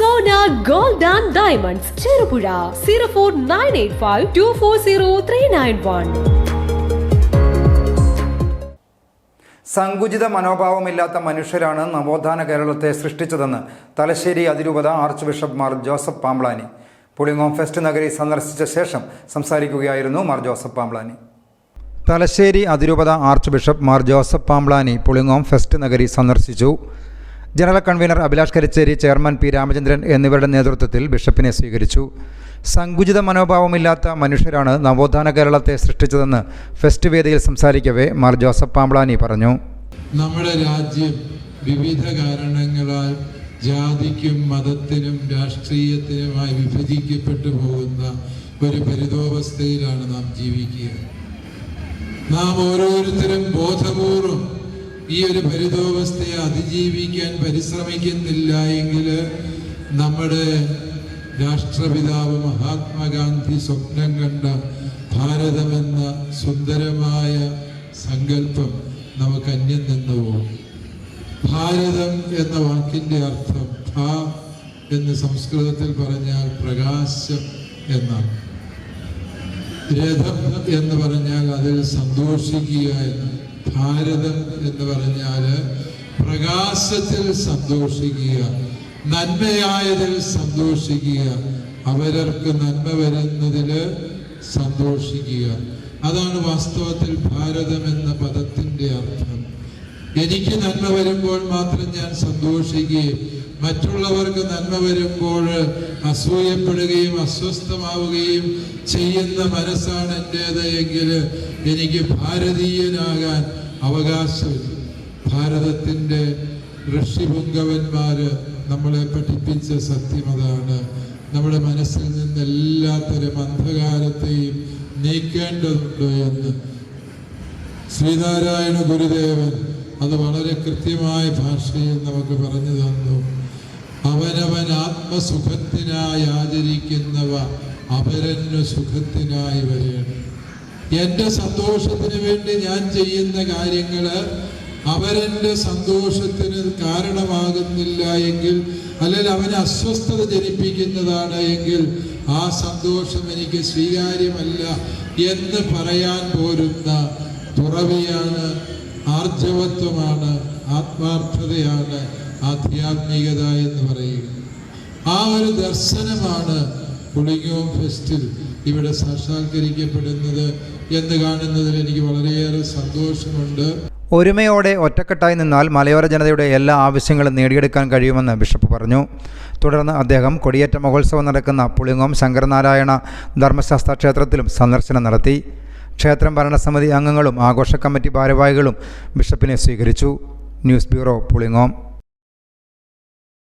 Sona gold and diamonds Cherupuzha zero four nine eight five two four zero three nine one സങ്കുചിത മനോഭാവമില്ലാത്ത മനുഷ്യരാണ് നവോത്ഥാന കേരളത്തെ സൃഷ്ടിച്ചതെന്ന് തലശ്ശേരി അതിരൂപത archbishop Mar Joseph Pamplany Pulingome fest നഗരി സന്ദർശിച്ച ശേഷം സംസാരിക്കുകയായിരുന്നു മാർ ജോസഫ് പാംബ്ലാനി തലശ്ശേരി അതിരൂപത archbishop Mar Joseph Pamplany Pulingome fest നഗരി സന്ദർശിച്ചു. General convener Abhilash Karicheri chairman P Ramachandran എന്നിവരുടെ നേതൃത്വത്തിൽ ബിഷപ്പിനെ സ്വീകരിച്ചു. സങ്കുചിത മനോഭാവമില്ലാത്ത മനുഷ്യരാണ് നവോത്ഥാന കേരളത്തെ സൃഷ്ടിച്ചതെന്ന് ഫെസ്റ്റ് വേദിയിൽ സംസാരിക്കവേ മാർ ജോസഫ് പാമ്പ്ളാനി പറഞ്ഞു. നമ്മുടെ രാജ്യം വിവിധ കാരണങ്ങളാൽ ജാതിക്കും മതത്തിനും രാഷ്ട്രീയത്തിനുമായി വിഭജിക്കപ്പെട്ടു പോകുന്ന ഒരു പരിതോവസ്ഥയിലാണ് നാം ജീവിക്കുക. നാം ഓരോരുത്തരും ബോധപൂർവം ഈ ഒരു പരിതോവസ്ഥയെ അതിജീവിക്കാൻ പരിശ്രമിക്കുന്നില്ല എങ്കിൽ നമ്മുടെ രാഷ്ട്രപിതാവ് മഹാത്മാഗാന്ധി സ്വപ്നം കണ്ട ഭാരതമെന്ന സുന്ദരമായ സങ്കല്പം നമുക്ക് അന്യം നിന്ന് പോകും ഭാരതം എന്ന വാക്കിന്റെ അർത്ഥം ഭ എന്ന് സംസ്കൃതത്തിൽ പറഞ്ഞാൽ പ്രകാശം എന്നാണ്. രഥം എന്ന് പറഞ്ഞാൽ അതിൽ സന്തോഷിക്കുക എന്ന് ഭാരതം എന്ന് പറഞ്ഞാൽ പ്രകാശത്തിൽ സന്തോഷിക്കുക നന്മയായതിൽ സന്തോഷിക്കുക അവരർക്ക് നന്മ വരുന്നതിൽ സന്തോഷിക്കുക. അതാണ് വാസ്തവത്തിൽ ഭാരതം എന്ന പദത്തിന്റെ അർത്ഥം. എനിക്ക് നന്മ വരുമ്പോൾ മാത്രം ഞാൻ സന്തോഷിക്കുകയും മറ്റുള്ളവർക്ക് നന്മ വരുമ്പോൾ അസൂയപ്പെടുകയും അസ്വസ്ഥമാവുകയും ചെയ്യുന്ന മനസ്സാണ് എന്റേത് എങ്കിൽ എനിക്ക് ഭാരതീയനാകാൻ അവകാശമില്ല. ഭാരതത്തിന്റെ ഋഷിപുങ്കവന്മാര് നമ്മളെ പഠിപ്പിച്ച സത്യം അതാണ്. നമ്മുടെ മനസ്സിൽ നിന്ന് എല്ലാത്തരം അന്ധകാരത്തെയും നീക്കേണ്ടതുണ്ട് എന്ന് ശ്രീനാരായണ ഗുരുദേവൻ അത് വളരെ കൃത്യമായ ഭാഷയിൽ നമുക്ക് പറഞ്ഞു തന്നു. അവനവൻ ആത്മസുഖത്തിനായി ആചരിക്കുന്നവ അപരന് സുഖത്തിനായി വരെയാണ് എന്റെ സന്തോഷത്തിന് വേണ്ടി ഞാൻ ചെയ്യുന്ന കാര്യങ്ങൾ അവരെന്റെ സന്തോഷത്തിന് കാരണമാകുന്നില്ല എങ്കിൽ അല്ലെങ്കിൽ അവന് അസ്വസ്ഥത ജനിപ്പിക്കുന്നതാണ് എങ്കിൽ ആ സന്തോഷം എനിക്ക് സ്വീകാര്യമല്ല എന്ന് പറയാൻ പോരുന്ന തുറവിയാണ് ആർജവത്വമാണ് ആത്മാർത്ഥതയാണ് ആധ്യാത്മികത എന്ന് പറയുക. ആ ഒരു ദർശനമാണ് പുളിങ്ങോം ഫെസ്റ്റിൽ ഇവിടെ സാക്ഷാത്കരിക്കപ്പെടുന്നത് എന്ന് കാണുന്നതിൽ എനിക്ക് വളരെയേറെ സന്തോഷമുണ്ട്. ഒരുമയോടെ ഒറ്റക്കെട്ടായി നിന്നാൽ മലയോര ജനതയുടെ എല്ലാ ആവശ്യങ്ങളും നേടിയെടുക്കാൻ കഴിയുമെന്ന് ബിഷപ്പ് പറഞ്ഞു. തുടർന്ന് അദ്ദേഹം കൊടിയേറ്റ മഹോത്സവം നടക്കുന്ന പുളിങ്ങോം ശങ്കരനാരായണ ധർമ്മശാസ്ത്ര ക്ഷേത്രത്തിലും സന്ദർശനം നടത്തി. ക്ഷേത്രം ഭരണസമിതി അംഗങ്ങളും ആഘോഷ കമ്മിറ്റി ഭാരവാഹികളും ബിഷപ്പിനെ സ്വീകരിച്ചു. News bureau Pulingome.